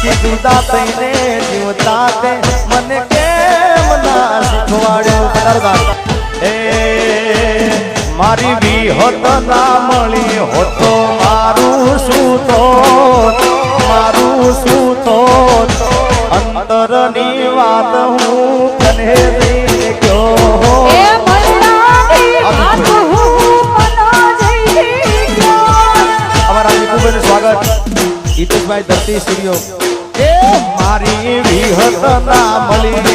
પછી જુદા થઈને જીવતા તે મને કેમ ના શીખવાડ્યો? એ મારી બી હોત ના મળી હોતો મારું શું તો મારું શું તો અંતરની વાત હું તને સ્વાગત. હિતેશભાઈ ધરતી સ્ટુડિયો. એ મારી વિહત ના મળી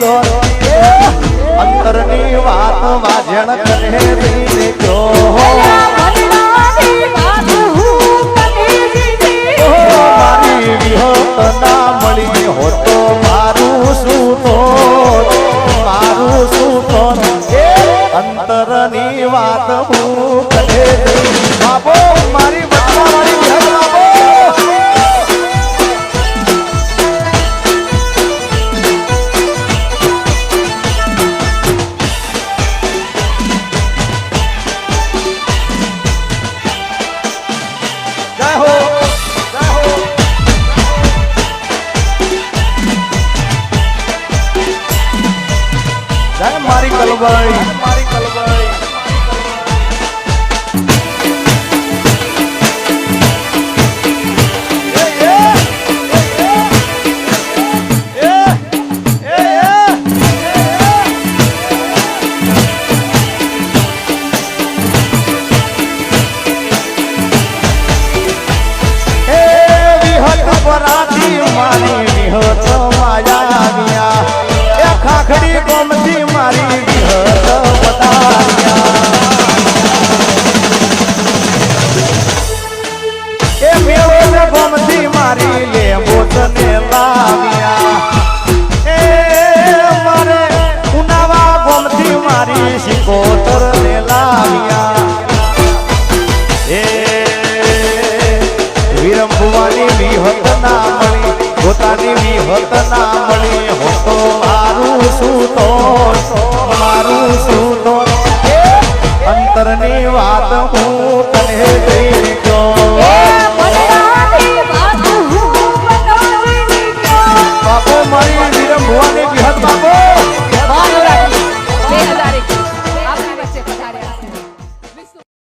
દો અંતરની વાત વાજણ કરે દીને મળી હોતો મારું શું મારું શું અંતરની વાત હું সবাই રમવાની વિહત ના મળી પોતાની વિહત ના મળી. હોતો મારું શું તો મારું શું